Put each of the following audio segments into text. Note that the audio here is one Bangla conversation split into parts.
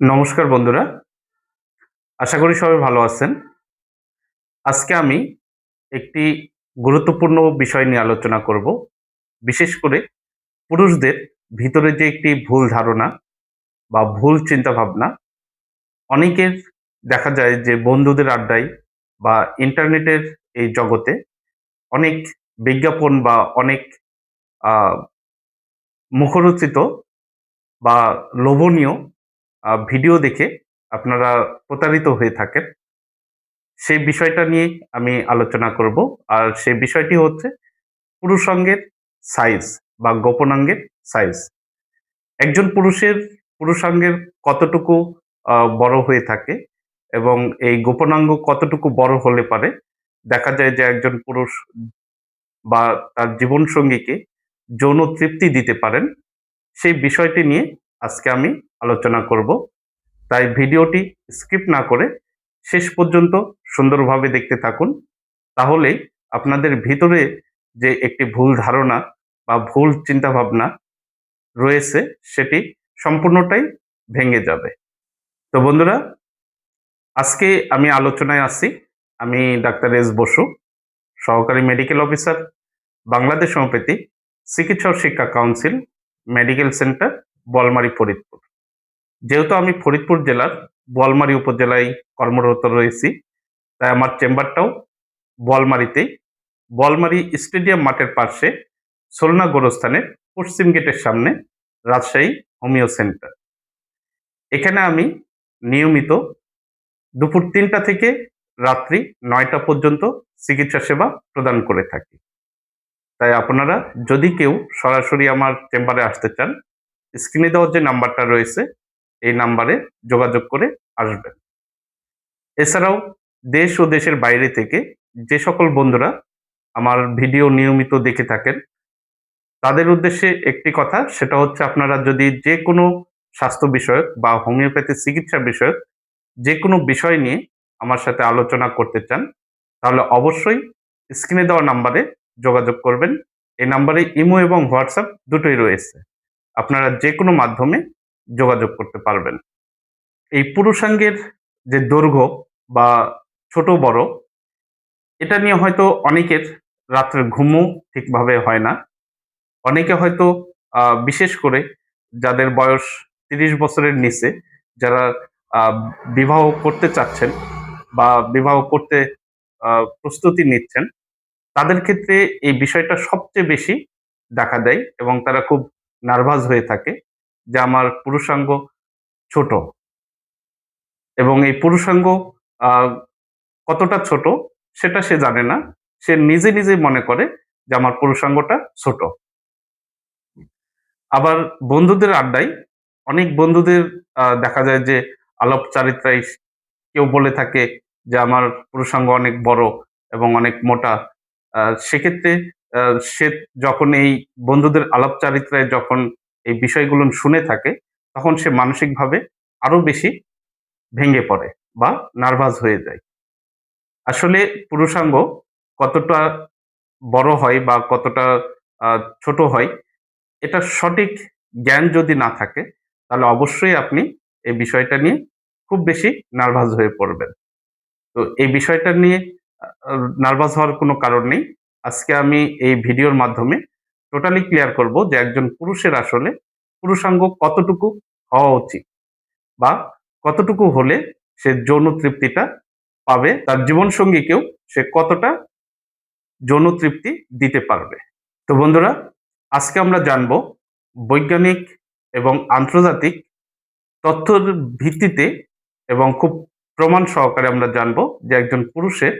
নমস্কার বন্ধুরা। আশা করি সবাই ভালো আছেন। আজকে আমি একটি গুরুত্বপূর্ণ বিষয় নিয়ে আলোচনা করব। বিশেষ করে পুরুষদের ভিতরে যে একটি ভুল ধারণা বা ভুল চিন্তা ভাবনা অনেকের দেখা যায় যে বন্ধুদের আড্ডায় বা ইন্টারনেটের এই জগতে অনেক বিজ্ঞাপন বা অনেক মুখরোচিত বা লোভনীয় ভিডিও দেখে আপনারা প্রতারিত হয়ে থাকেন। সেই বিষয়টা নিয়ে আমি আলোচনা করব। আর সেই বিষয়টি হচ্ছে পুরুষাঙ্গের সাইজ বা গোপনাঙ্গের সাইজ একজন পুরুষের পুরুষাঙ্গের কতটুকু বড় হয়ে থাকে এবং এই গোপনাঙ্গ কতটুকু বড় হলে পারে, দেখা যায় যে একজন পুরুষ বা তার জীবনসঙ্গীকে যৌন তৃপ্তি দিতে পারেন। সেই বিষয়টি নিয়ে আজকে আমি আলোচনা করব। তাই ভিডিওটি স্কিপ না করে শেষ পর্যন্ত সুন্দরভাবে দেখতে থাকুন। তাহলেই আপনাদের ভিতরে যে একটি ভুল ধারণা বা ভুল চিন্তাভাবনা রয়েছে, সেটি সম্পূর্ণটাই ভেঙে যাবে। তো বন্ধুরা, আজকে আমি আলোচনায় আসি। আমি ডাক্তার এস বসু, সহকারী মেডিকেল অফিসার, বাংলাদেশ হোমিওপ্যাথি চিকিৎসা ও শিক্ষা council, medical centre Bolmari Faridpur. যেহেতু আমি ফরিদপুর জেলার বলমারি উপজেলায় কর্মরত রয়েছি, তাই আমার চেম্বারটাও বলমারিতেই। বলমারি স্টেডিয়াম মাঠের পাশে সোলনা গোরস্থানের পশ্চিম গেটের সামনে রাজশাহী হোমিও সেন্টার। এখানে আমি নিয়মিত দুপুর তিনটা থেকে রাত্রি নয়টা পর্যন্ত চিকিৎসা সেবা প্রদান করে থাকি। তাই আপনারা যদি কেউ সরাসরি আমার চেম্বারে আসতে চান স্ক্রিনে দেওয়ার যে নাম্বারটা রয়েছে, এই নাম্বারে যোগাযোগ করে আসবেন। এছাড়াও দেশ ও দেশের বাইরে থেকে যে সকল বন্ধুরা আমার ভিডিও নিয়মিত দেখে থাকেন, তাদের উদ্দেশ্যে একটি কথা, সেটা হচ্ছে আপনারা যদি যে কোনো স্বাস্থ্য বিষয়ক বা হোমিওপ্যাথি চিকিৎসা বিষয়ক যে কোনো বিষয় নিয়ে আমার সাথে আলোচনা করতে চান, তাহলে অবশ্যই স্ক্রিনে দেওয়া নাম্বারে যোগাযোগ করবেন। এই নাম্বারে ইমো এবং হোয়াটসঅ্যাপ দুটোই রয়েছে। আপনারা যে কোনো মাধ্যমে যোগাযোগ করতে পারবেন। এই পুরুষাঙ্গের যে দৈর্ঘ্য বা ছোট বড়, এটা নিয়ে হয়তো অনেকের রাত্রে ঘুমও ঠিকভাবে হয় না। অনেকে হয়তো বিশেষ করে যাদের বয়স তিরিশ বছরের নিচে, যারা বিবাহ করতে চাচ্ছেন বা বিবাহ করতে প্রস্তুতি নিচ্ছেন, তাদের ক্ষেত্রে এই বিষয়টা সবচেয়ে বেশি দেখা দেয় এবং তারা খুব নার্ভাস হয়ে থাকে, যে আমার পুরুষাঙ্গ ছোট। এবং এই পুরুষাঙ্গ কতটা ছোট সেটা সে জানে না। সে নিজে নিজে মনে করে যে আমার পুরুষাঙ্গটা ছোট। আবার বন্ধুদের আড্ডায়, অনেক বন্ধুদের দেখা যায় যে আলাপ চারিত্রায় কেউ বলে থাকে যে আমার পুরুষাঙ্গ অনেক বড় এবং অনেক মোটা। সেক্ষেত্রে সে যখন এই বন্ধুদের আলাপ চারিত্রায় যখন এই বিষয়গুলো শুনে থাকে, তখন সে মানসিকভাবে আরও বেশি ভেঙে পড়ে বা নার্ভাস হয়ে যায়। আসলে পুরুষাঙ্গ কতটা বড় হয় বা কতটা ছোট হয়, এটা সঠিক জ্ঞান যদি না থাকে, তাহলে অবশ্যই আপনি এই বিষয়টা নিয়ে খুব বেশি নার্ভাস হয়ে পড়বেন। তো এই বিষয়টা নিয়ে নার্ভাস হওয়ার কোনো কারণ নেই। আজকে আমি এই ভিডিওর মাধ্যমে টোটালি ক্লিয়ার করব যে একজন পুরুষের আসলে পুরুষাঙ্গ কতটুকু হওয়া উচিত বা কতটুকু হলে সে যৌন তৃপ্তিটা পাবে, তার জীবনসঙ্গীকেও সে কতটা যৌন তৃপ্তি দিতে পারবে। তো বন্ধুরা, আজকে আমরা জানব বৈজ্ঞানিক এবং আন্তর্জাতিক তথ্যের ভিত্তিতে এবং খুব প্রমাণ সহকারে আমরা জানব যে একজন পুরুষের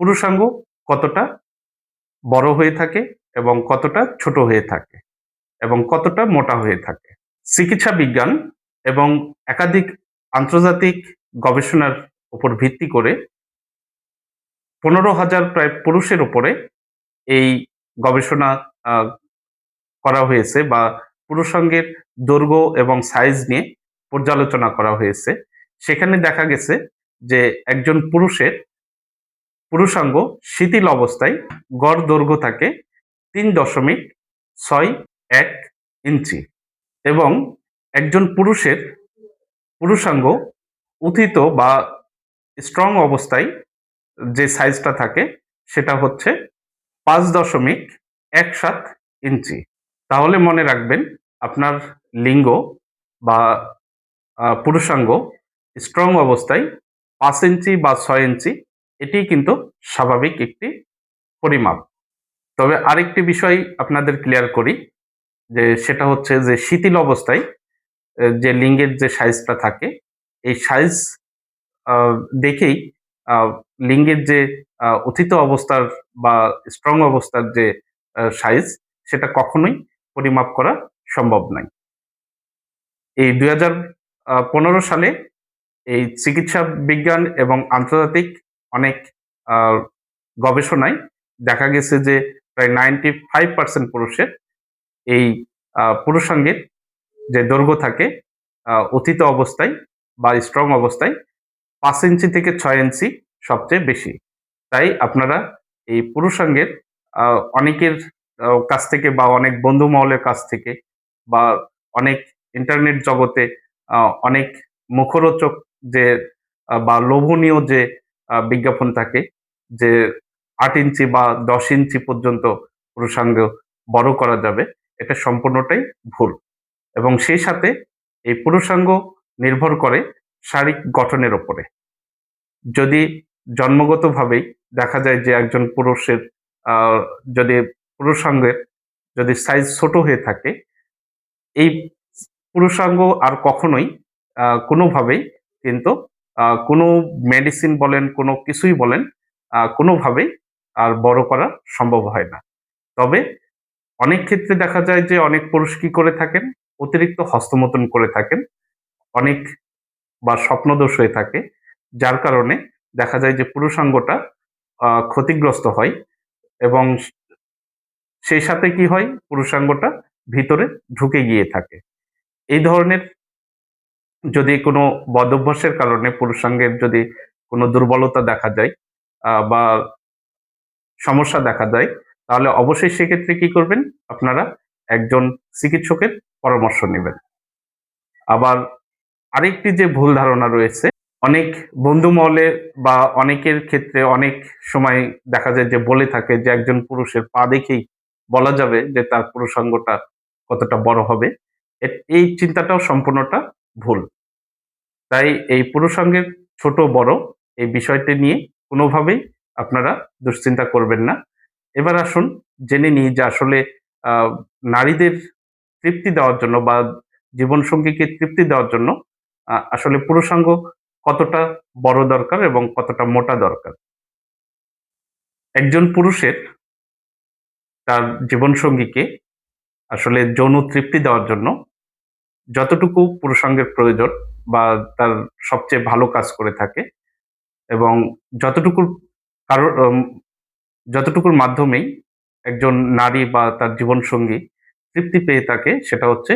পুরুষাঙ্গ কতটা বড় হয়ে থাকে এবং কতটা ছোট হয়ে থাকে এবং কতটা মোটা হয়ে থাকে। চিকিৎসা বিজ্ঞান এবং একাধিক আন্তর্জাতিক গবেষণার উপর ভিত্তি করে পনেরো হাজার প্রায় পুরুষের উপরে এই গবেষণা করা হয়েছে বা পুরুষাঙ্গের দৈর্ঘ্য এবং সাইজ নিয়ে পর্যালোচনা করা হয়েছে। সেখানে দেখা গেছে যে একজন পুরুষের পুরুষাঙ্গ শিথিল অবস্থায় গড় দৈর্ঘ্য থাকে তিন দশমিক ছয় এক ইঞ্চি এবং একজন পুরুষের পুরুষাঙ্গ উথিত বা স্ট্রং অবস্থায় যে সাইজটা থাকে সেটা হচ্ছে পাঁচ দশমিক এক সাত ইঞ্চি। তাহলে মনে রাখবেন আপনার লিঙ্গ বা পুরুষাঙ্গ স্ট্রং অবস্থায় পাঁচ ইঞ্চি বা ছয় ইঞ্চি এটি কিন্তু স্বাভাবিক একটি পরিমাপ। তবে আরেকটি বিষয় আপনাদের ক্লিয়ার করি, যে সেটা হচ্ছে যে শিথিল অবস্থায় যে লিঙ্গের যে সাইজটা থাকে, এই সাইজ দেখেই লিঙ্গের যে উথিত অবস্থার বা স্ট্রং অবস্থার যে সাইজ, সেটা কখনোই পরিমাপ করা সম্ভব নয়। এই দুই হাজার পনেরো সালে এই চিকিৎসা বিজ্ঞান এবং আন্তর্জাতিক অনেক গবেষণায় দেখা গেছে যে প্রায় নাইনটি ফাইভ পার্সেন্ট পুরুষের এই পুরুষাঙ্গের যে দৈর্ঘ্য থাকে অতীত অবস্থায় বা স্ট্রং অবস্থায় পাঁচ ইঞ্চি থেকে ছয় ইঞ্চি সবচেয়ে বেশি। তাই আপনারা এই পুরুষাঙ্গের অনেকের কাছ থেকে বা অনেক বন্ধু মহলের কাছ থেকে বা অনেক ইন্টারনেট জগতে অনেক মুখরোচক যে বা লোভনীয় যে বিজ্ঞাপন থাকে যে আট ইঞ্চি বা দশ ইঞ্চি পর্যন্ত পুরুষাঙ্গ বড় করা যাবে। এটা সম্পূর্ণটাই ভুল। এবং সেই সাথে এই পুরুষাঙ্গ নির্ভর করে শারীরিক গঠনের ওপরে। যদি জন্মগতভাবেই দেখা যায় যে একজন পুরুষের যদি পুরুষাঙ্গের যদি সাইজ ছোট হয়ে থাকে, এই পুরুষাঙ্গ আর কখনোই কোনোভাবেই কিন্তু কোনো মেডিসিন বলেন, কোনো কিছুই বলেন কোনোভাবেই আর বড় করা সম্ভব হয় না। তবে অনেক ক্ষেত্রে দেখা যায় যে অনেক পুরুষ কি করে থাকেন? অতিরিক্ত হস্তমতন করে থাকেন। অনেক বা স্বপ্নদোষ হয়ে থাকে। যার কারণে দেখা যায় যে পুরুষাঙ্গটা ক্ষতিগ্রস্ত হয় এবং সেই সাথে কি হয়? পুরুষাঙ্গটা ভিতরে ঢুকে গিয়ে থাকে। এই ধরনের যদি কোনো বদভ্যাসের কারণে পুরুষাঙ্গের যদি কোনো দুর্বলতা দেখা যায় বা সমস্যা দেখা যায়, তাহলে অবশ্যই সেক্ষেত্রে কি করবেন? আপনারা একজন চিকিৎসকের পরামর্শ নেবেন। আবার আরেকটি যে ভুল ধারণা রয়েছে, অনেক বন্ধু মহলে বা অনেকের ক্ষেত্রে অনেক সময় দেখা যায় যে বলে থাকে যে একজন পুরুষের পা দেখেই বলা যাবে যে তার পুরুষাঙ্গটা কতটা বড় হবে। এই চিন্তাটাও সম্পূর্ণটা ভুল। তাই এই পুরুষাঙ্গের ছোট বড় এই বিষয়টি নিয়ে কোনোভাবেই আপনারা দুশ্চিন্তা করবেন না। এবার আসুন, জেনে নিই যে আসলে নারীদের তৃপ্তি দেওয়ার জন্য বা জীবনসঙ্গীকে তৃপ্তি দেওয়ার জন্য আসলে পুরুষাঙ্গ কতটা বড় দরকার এবং কতটা মোটা দরকার? একজন পুরুষের তার জীবনসঙ্গীকে আসলে যৌন তৃপ্তি দেওয়ার জন্য যতটুকু পুরুষাঙ্গের প্রয়োজন বা তার সবচেয়ে ভালো কাজ করে থাকে। এবং যতটুকুর কারও যতটুকুর মাধ্যমেই একজন নারী বা তার জীবনসঙ্গী তৃপ্তি পেয়ে থাকে সেটা হচ্ছে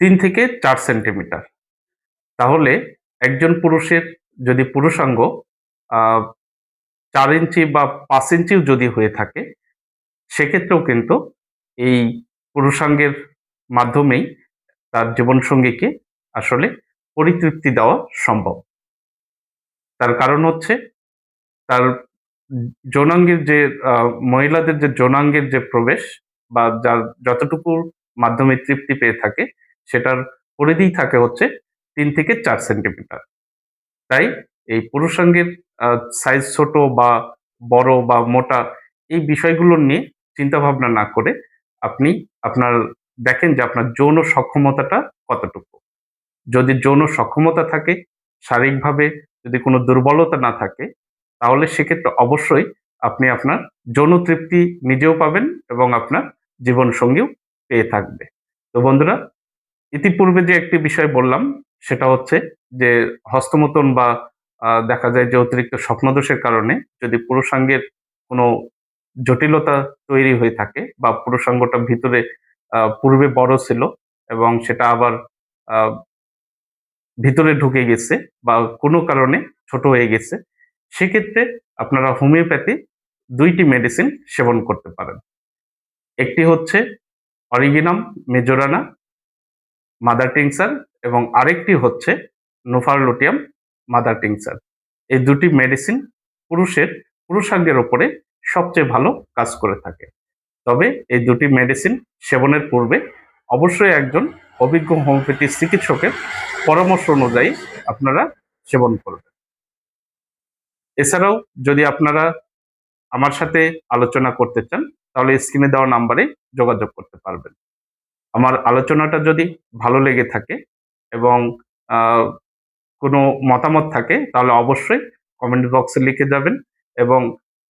তিন থেকে চার সেন্টিমিটার। তাহলে একজন পুরুষের যদি পুরুষাঙ্গ চার ইঞ্চি বা পাঁচ ইঞ্চিও যদি হয়ে থাকে, সেক্ষেত্রেও কিন্তু এই পুরুষাঙ্গের মাধ্যমেই তার জীবনসঙ্গীকে আসলে পরিতৃপ্তি দেওয়া সম্ভব। তার কারণ হচ্ছে, তার যৌনাঙ্গের যে মহিলাদের যে যৌনাঙ্গের যে প্রবেশ বা যার যতটুকুর মাধ্যমে তৃপ্তি পেয়ে থাকে, সেটার পরিধি থাকে হচ্ছে তিন থেকে চার সেন্টিমিটার। তাই এই পুরুষাঙ্গের সাইজ ছোট বা বড় বা মোটা এই বিষয়গুলো নিয়ে চিন্তা ভাবনা না করে আপনি আপনার, দেখেন যে আপনার যৌন সক্ষমতাটা কতটুকু। যদি যৌন সক্ষমতা থাকে, শারীরিকভাবে যদি কোনো দুর্বলতা না থাকে, তাহলে সেক্ষেত্রে অবশ্যই আপনি আপনার যৌন তৃপ্তি নিজেও পাবেন এবং আপনার জীবন সঙ্গীও পেয়ে থাকবে। তো বন্ধুরা, ইতিপূর্বে যে একটি বিষয় বললাম, সেটা হচ্ছে যে হস্তমতন বা দেখা যায় যে অতিরিক্ত স্বপ্নদোষের কারণে যদি পুরুষাঙ্গের কোনো জটিলতা তৈরি হয়ে থাকে বা পুরুষাঙ্গটা ভিতরে পূর্বে বড় ছিল এবং সেটা আবার ভিতরে ঢুকে গেছে বা কোনো কারণে ছোট হয়ে গেছে, সেক্ষেত্রে আপনারা হোমিওপ্যাথি দুইটি মেডিসিন সেবন করতে পারেন। একটি হচ্ছে অরিগিনাম, মেজোরানা, মাদার টিংসার এবং আরেকটি হচ্ছে নোফারলোটিয়াম, মাদার টিংসার। এই দুটি মেডিসিন পুরুষের, পুরুষাঙ্গের ওপরে সবচেয়ে ভালো কাজ করে থাকে। তবে এই দুটি মেডিসিন সেবনের পূর্বে অবশ্যই একজন অভিজ্ঞ হোমিওপ্যাথি চিকিৎসকের পরামর্শ অনুযায়ী আপনারা সেবন করবেন। এছাড়াও যদি আপনারা আমার সাথে আলোচনা করতে চান, তাহলে স্ক্রিনে দেওয়া নাম্বারে যোগাযোগ করতে পারবেন। আমার আলোচনাটা যদি ভালো লেগে থাকে এবং কোনো মতামত থাকে, তাহলে অবশ্যই কমেন্ট বক্সে লিখে যাবেন এবং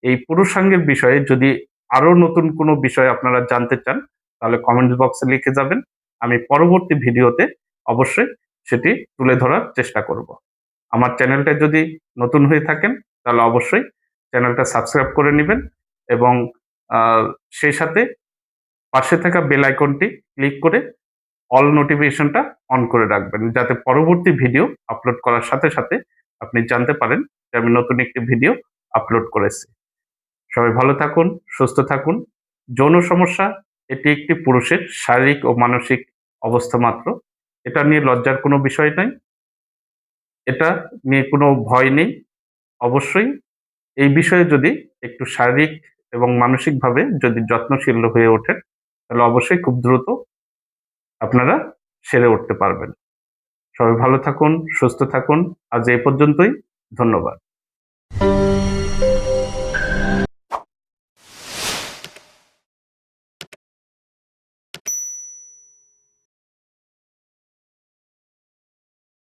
এই পুরুষাঙ্গের বিষয়ে যদি আরও নতুন কোনো বিষয় আপনারা জানতে চান, তাহলে কমেন্ট বক্সে লিখে যাবেন। আমি পরবর্তী ভিডিওতে অবশ্যই সেটি তুলে ধরার চেষ্টা করব। আমার চ্যানেলটা যদি নতুন হয়ে থাকেন, তাহলে অবশ্যই চ্যানেলটা সাবস্ক্রাইব করে নেবেন এবং সেই সাথে পাশে থাকা বেল আইকনটি ক্লিক করে অল নোটিফিকেশনটা অন করে রাখবেন, যাতে পরবর্তী ভিডিও আপলোড করার সাথে সাথে আপনি জানতে পারেন যে আমি নতুন একটি ভিডিও আপলোড করেছি। সবাই ভালো থাকুন, সুস্থ থাকুন। যৌন সমস্যা এটি একটি পুরুষের শারীরিক ও মানসিক অবস্থা মাত্র। এটা নিয়ে লজ্জার কোনো বিষয় নাই। এটা নিয়ে কোনো ভয় নেই। অবশ্যই এই বিষয়ে যদি একটু শারীরিক এবং মানসিকভাবে যদি যত্নশীল হয়ে ওঠেন, তাহলে অবশ্যই খুব দ্রুত আপনারা সেরে উঠতে পারবেন। সবাই ভালো থাকুন, সুস্থ থাকুন। আজ এই পর্যন্তই। ধন্যবাদ।